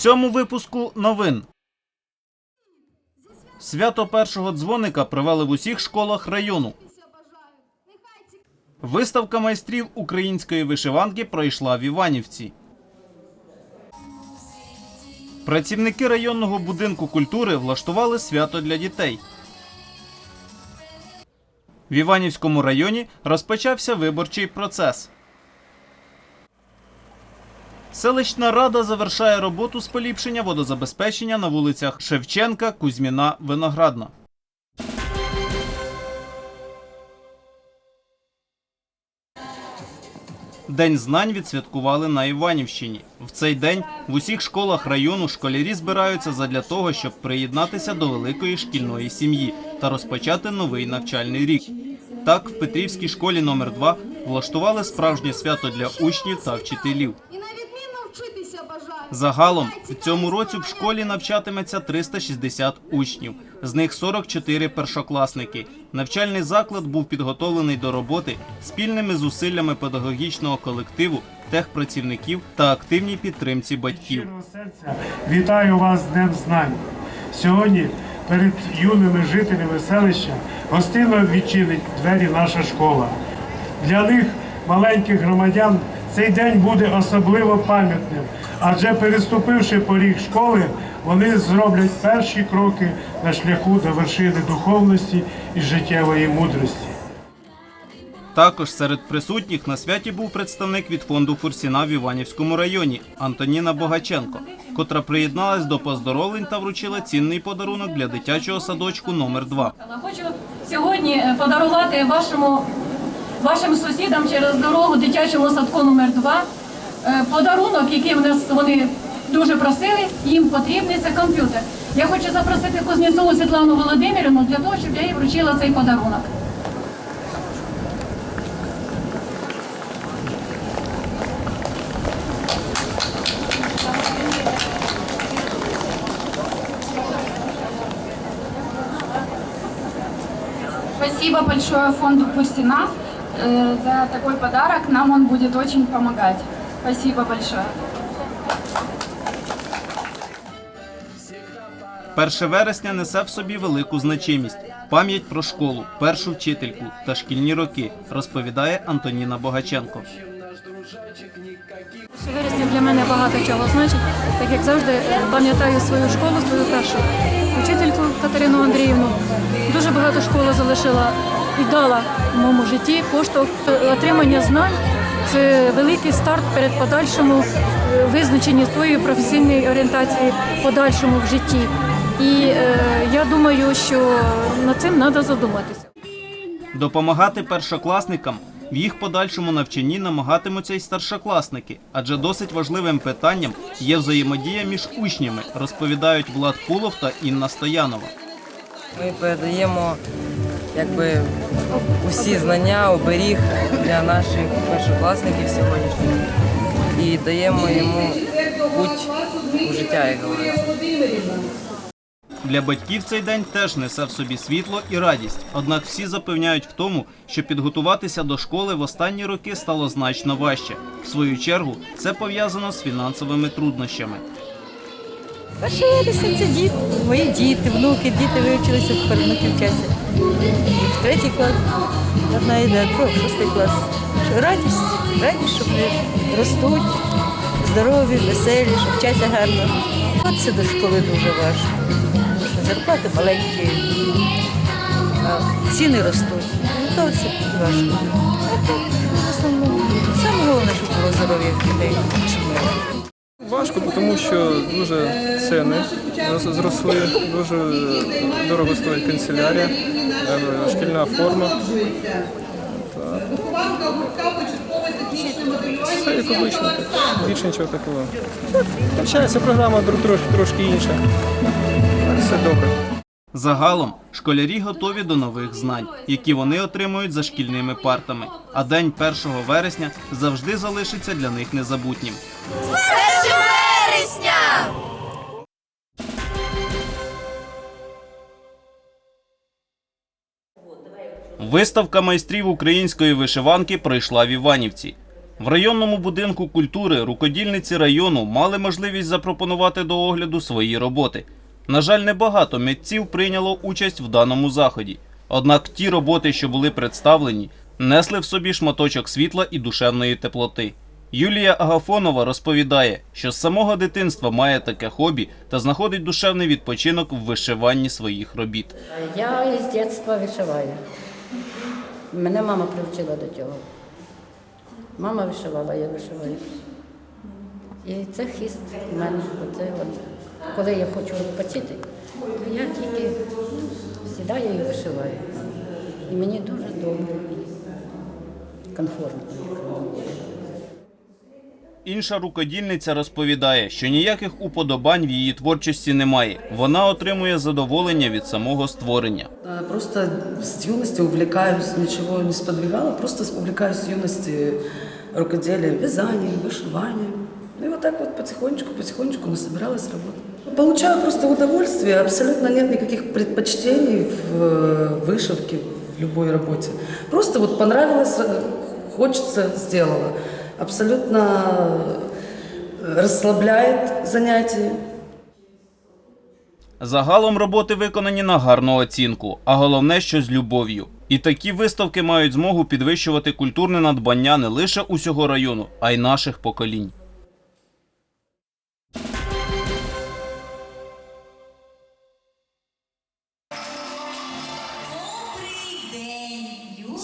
цьому випуску новин. Свято першого дзвоника провели в усіх школах району. Виставка майстрів української вишиванки пройшла в Іванівці. Працівники районного будинку культури влаштували свято для дітей. В Іванівському районі розпочався виборчий процес. Селищна рада завершає роботу з поліпшення водозабезпечення на вулицях Шевченка, Кузьміна, Виноградна. День знань відсвяткували на Іванівщині. В цей день в усіх школах району школярі збираються задля того, щоб приєднатися до великої шкільної сім'ї та розпочати новий навчальний рік. Так, в Петрівській школі номер 2 влаштували справжнє свято для учнів та вчителів. І на відмінно вчитися бажаю. Загалом в цьому році в школі навчатиметься 360 учнів, з них 44 першокласники. Навчальний заклад був підготовлений до роботи спільними зусиллями педагогічного колективу, техпрацівників та активній підтримці батьків. вітаю вас з Днем Знань. Сьогодні перед юними жителями селища гостинно відчинить двері наша школа. Для них, маленьких громадян, цей день буде особливо пам'ятним, адже переступивши поріг школи, вони зроблять перші кроки на шляху до вершини духовності і життєвої мудрості. Також серед присутніх на святі був представник від фонду Фурсіна в Іванівському районі Антоніна Богаченко, котра приєдналась до поздоровлень та вручила цінний подарунок для дитячого садочку номер 2 Хочу сьогодні е, подарувати вашому, вашим сусідам через дорогу дитячому садку номер 2 е, подарунок, який в нас вони дуже просили, їм потрібний це комп'ютер. Я хочу запросити Кузнєцову Світлану Володимирівну для того, щоб я їй вручила цей подарунок. Спасибо большое фонду Пурсина э, за такой подарок. Нам он будет очень помогать. Спасибо большое. 1 вересня несе в собі велику значимість. Пам'ять про школу, першу вчительку та шкільні роки, розповідає Антоніна Богаченко. Перше вересня для мене багато чого значить, так як завжди е, пам'ятаю свою школу, свою першу учительку Катерину Андріївну. Дуже багато школа залишила і дала в моєму житті поштовх отримання знань. Це великий старт перед подальшому е, визначенні своєї професійної орієнтації в подальшому в житті. І е, я думаю, що над цим треба задуматися. Допомагати першокласникам в їх подальшому навчанні намагатимуться й старшокласники, адже досить важливим питанням є взаємодія між учнями, розповідають Влад Кулов та Інна Стоянова. Ми передаємо якби усі знання, оберіг для наших першокласників сьогоднішніх і даємо йому путь у життя, як говориться. Для батьків цей день теж несе в собі світло і радість. Однак всі запевняють в тому, що підготуватися до школи в останні роки стало значно важче. В свою чергу це пов'язано з фінансовими труднощами. Вересня це діти, мої діти, внуки, діти вивчилися тепер внуки вчаться. В третій клас, одна йде, друга в шостий клас. Радість, радість, що вони ростуть, здорові, веселі, що вчаться гарно. Готуватися до школи дуже важко. Тому що зарплати маленькі, а ціни ростуть. Готуватися важко. А в основному, саме головне, щоб було здоров'я в дітей, Важко, тому що дуже ціни зрос- зросли, дуже дорого стоїть канцелярія, е, шкільна форма. Все як обично, більше нічого такого. Навчається програма трошки, трошки інша. Все добре. Загалом школярі готові до нових знань, які вони отримують за шкільними партами. А день 1 вересня завжди залишиться для них незабутнім. Виставка майстрів української вишиванки пройшла в Іванівці. В районному будинку культури рукодільниці району мали можливість запропонувати до огляду свої роботи. На жаль, небагато митців прийняло участь в даному заході. Однак ті роботи, що були представлені, несли в собі шматочок світла і душевної теплоти. Юлія Агафонова розповідає, що з самого дитинства має таке хобі та знаходить душевний відпочинок в вишиванні своїх робіт. Я із дитинства вишиваю. Мене мама привчила до цього. Мама вишивала, я вишиваю. І це хист в мене. Оце от. Коли я хочу відпочити, то я тільки сідаю і вишиваю. І мені дуже добре, комфортно. Інша рукодільниця розповідає, що ніяких уподобань в її творчості немає. Вона отримує задоволення від самого створення. А, Просто с юности увлекаюсь, ничего не сподвигала, просто увлекаюсь с юности рукоделием, вязанием, вышиванием. Ну И вот так вот потихонечку, потихонечку насобиралась работа. Получаю просто удовольствие, абсолютно нет никаких предпочтений в э, вышивке, в любой работе. Просто вот понравилось, э, хочется, сделала. Абсолютно э, расслабляет занятие. Загалом роботи виконані на гарну оцінку, а головне, що з любов'ю. І такі виставки мають змогу підвищувати культурне надбання не лише усього району, а й наших поколінь.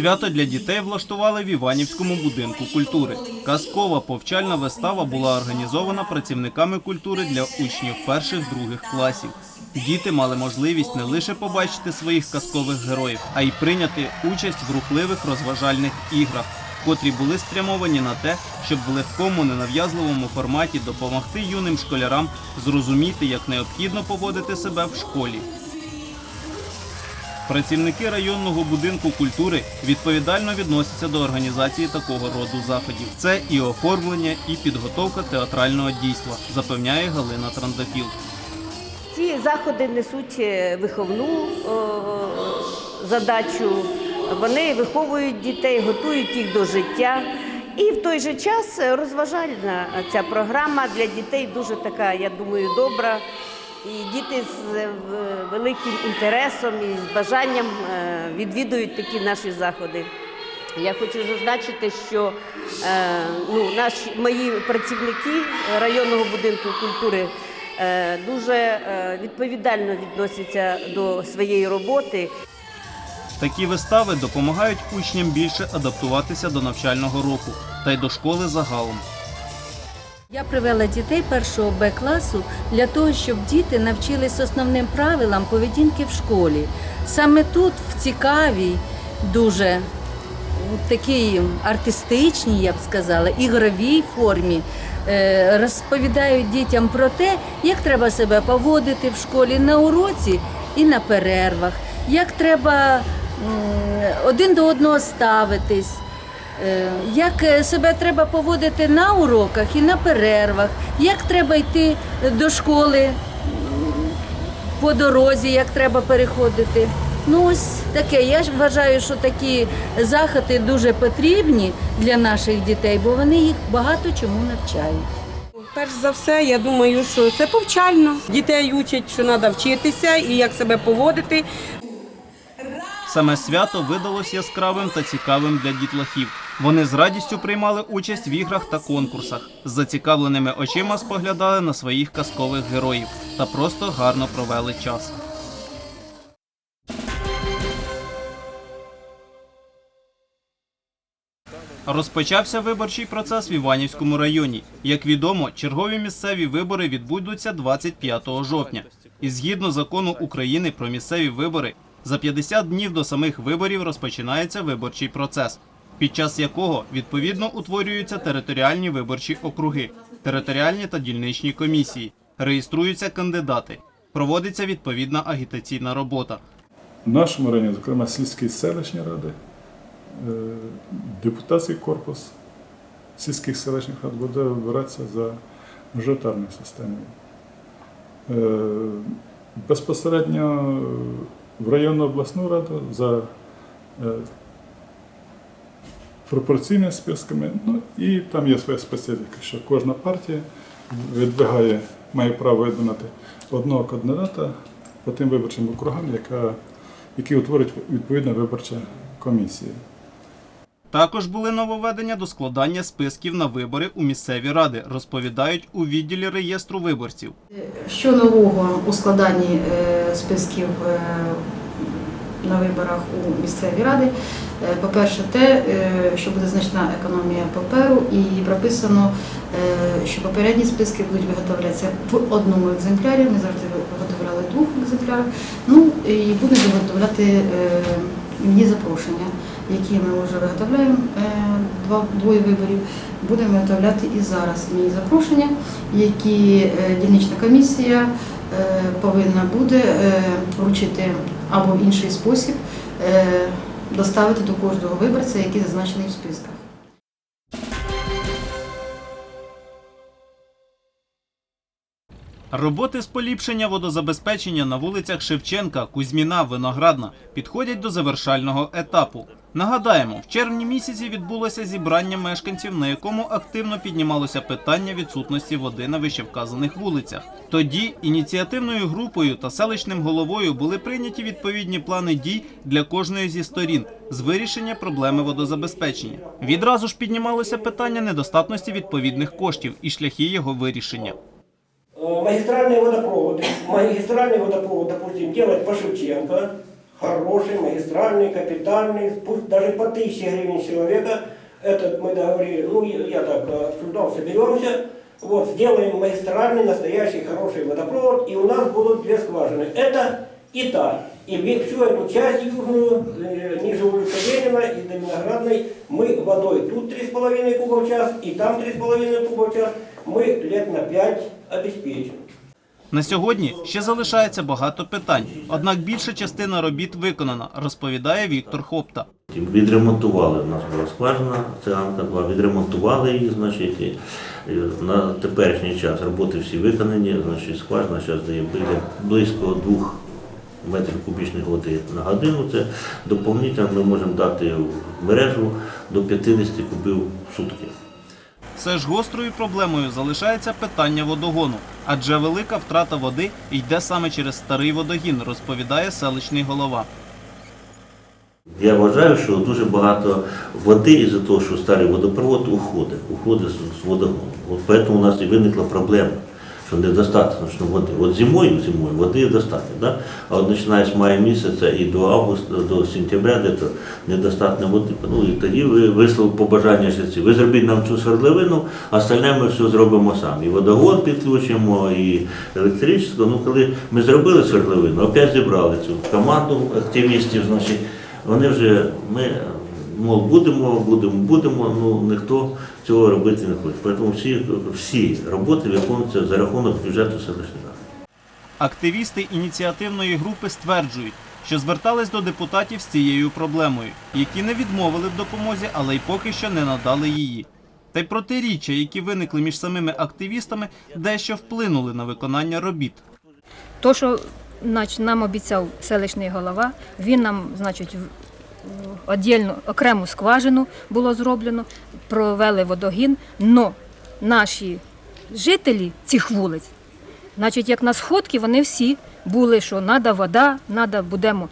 Свято для дітей влаштували в Іванівському будинку культури. Казкова повчальна вистава була організована працівниками культури для учнів перших-других класів. Діти мали можливість не лише побачити своїх казкових героїв, а й прийняти участь в рухливих розважальних іграх, котрі були спрямовані на те, щоб в легкому ненав'язливому форматі допомогти юним школярам зрозуміти, як необхідно поводити себе в школі. Працівники районного будинку культури відповідально відносяться до організації такого роду заходів. Це і оформлення, і підготовка театрального дійства, запевняє Галина Трандafіл. Ці заходи несуть е, виховну задачу. Вони виховують дітей, готують їх до життя. І в той же час е, розважальна ця програма для дітей дуже така, я думаю, добра. І діти з е, великим інтересом і з бажанням е, відвідують такі наші заходи. Я хочу зазначити, що е, ну, наші мої працівники районного будинку культури дуже відповідально відносяться до своєї роботи. Такі вистави допомагають учням більше адаптуватися до навчального року та й до школи загалом. Я привела дітей першого Б класу для того, щоб діти навчились основним правилам поведінки в школі. Саме тут, в цікавій, дуже такій артистичній, я б сказала, ігровій формі, е, розповідають дітям про те, як треба себе поводити в школі на уроці і на перервах, як треба один до одного ставитись. Е, Як е, себе треба поводити на уроках і на перервах, як треба йти до школи по дорозі, як треба переходити. Ну ось таке. Я ж вважаю, що такі заходи дуже потрібні для наших дітей, бо вони їх багато чому навчають. Перш за все, я думаю, що це повчально. Дітей учать, що треба вчитися і як себе поводити. Саме свято видалось яскравим та цікавим для дітлахів. Вони з радістю приймали участь в іграх та конкурсах. З зацікавленими очима споглядали на своїх казкових героїв та просто гарно провели час. Розпочався виборчий процес в Іванівському районі. Як відомо, чергові місцеві вибори відбудуться 25 жовтня. І згідно закону України про місцеві вибори, за 50 днів до самих виборів розпочинається виборчий процес, під час якого відповідно утворюються територіальні виборчі округи, територіальні та дільничні комісії, реєструються кандидати, проводиться відповідна агітаційна робота. В нашому районі, зокрема, сільські селищні ради, е, депутатський корпус сільських селищних рад буде вибиратися за мажоритарною системою. Е, Безпосередньо в районну обласну раду за е, пропорційними списками. Ну і там є своя специфіка, що кожна партія відвигає, має право видвинути одного кандидата по тим виборчим округам, яка, які утворить відповідна виборча комісія. Також були нововведення до складання списків на вибори у місцеві ради, розповідають у відділі реєстру виборців. Що нового у складанні е, списків е, на виборах у місцеві ради? Е, По-перше, те, е, що буде значна економія паперу, і прописано, е, що попередні списки будуть виготовлятися в одному екземплярі, не завжди виготовляли двох екземплярах. Ну і будемо виготовляти е, запрошення, які ми вже виготовляємо два двоє виборів. Будемо виготовляти і зараз мені запрошення, які дільнична комісія повинна буде вручити або в інший спосіб доставити до кожного виборця, який зазначений в списках. Роботи з поліпшення водозабезпечення на вулицях Шевченка, Кузьміна, Виноградна підходять до завершального етапу. Нагадаємо, в червні місяці відбулося зібрання мешканців, на якому активно піднімалося питання відсутності води на вищевказаних вулицях. Тоді ініціативною групою та селищним головою були прийняті відповідні плани дій для кожної зі сторін з вирішення проблеми водозабезпечення. Відразу ж піднімалося питання недостатності відповідних коштів і шляхи його вирішення. Э, магистральные водопроводы. Магистральный водопровод, допустим, делать по Шевченко, хороший, магистральный, капитальный, пусть даже по тысяче гривен человека. Этот мы договорили, ну я, так э, обсуждал, соберемся, вот, сделаем магистральный, настоящий, хороший водопровод, и у нас будут две скважины. Это и та. И всю эту часть южную, э, ниже улицы Ленина и до Виноградной, мы водой тут 3,5 куба в час, и там 3,5 куба в час, мы лет на 5 На сьогодні ще залишається багато питань, однак більша частина робіт виконана, розповідає Віктор Хопта. Відремонтували, у нас була скважина, це Анка 2, відремонтували її, значить, і на теперішній час роботи всі виконані, значить, скважина зараз дає близько 2 метрів кубічних води на годину. Це доповнительно ми можемо дати в мережу до 50 кубів в сутки. Все ж гострою проблемою залишається питання водогону, адже велика втрата води йде саме через старий водогін, розповідає селищний голова. Я вважаю, що дуже багато води із-за того, що старий водопровод уходить, уходить з- водогону. От тому у нас і виникла проблема, що недостатньо води. От зимою, зимою води достатньо, да? а от починає з мая місяця і до августа, до сентября, де то недостатньо води. Ну і тоді ви висловили побажання жильці. Ви зробіть нам цю свердловину, а остальне ми все зробимо самі. І водогон підключимо, і електричество. Ну коли ми зробили свердловину, опять зібрали цю команду активістів, значить. Вони вже ми мов будемо, будемо, будемо. Ну ніхто цього робити не хоче. Тому всі, всі роботи виконуються за рахунок бюджету селищної ради. Активісти ініціативної групи стверджують, що звертались до депутатів з цією проблемою, які не відмовили в допомозі, але й поки що не надали її. Та й протиріччя, які виникли між самими активістами, дещо вплинули на виконання робіт. То, що нам обіцяв селищний голова, він нам, значить, в- окрему скважину було зроблено, провели водогін, но наші жителі цих вулиць, значить, як на сходки, вони всі були, що треба вода, треба будемо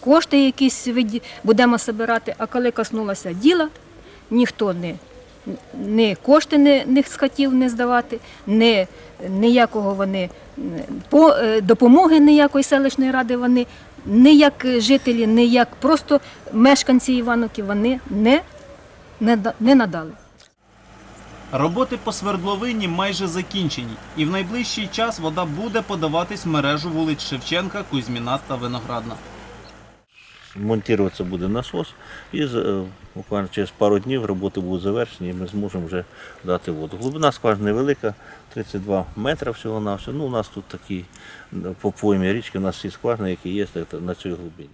кошти якісь будемо збирати. А коли коснулося діла, ніхто не ні кошти не, не хотів не здавати, ні, ніякого вони е, допомоги ніякої селищної ради вони, ні як жителі, не як просто мешканці Івановки вони не, не, не надали. Роботи по свердловині майже закінчені, і в найближчий час вода буде подаватись в мережу вулиць Шевченка, Кузьміна та Виноградна. Монтуватися буде насос, і е, буквально через пару днів роботи будуть завершені, і ми зможемо вже дати воду. Глибина скважини невелика, 32 метри всього на все. Ну, у нас тут такі е, по поймі річки, у нас всі скважини, які є на цій глибині.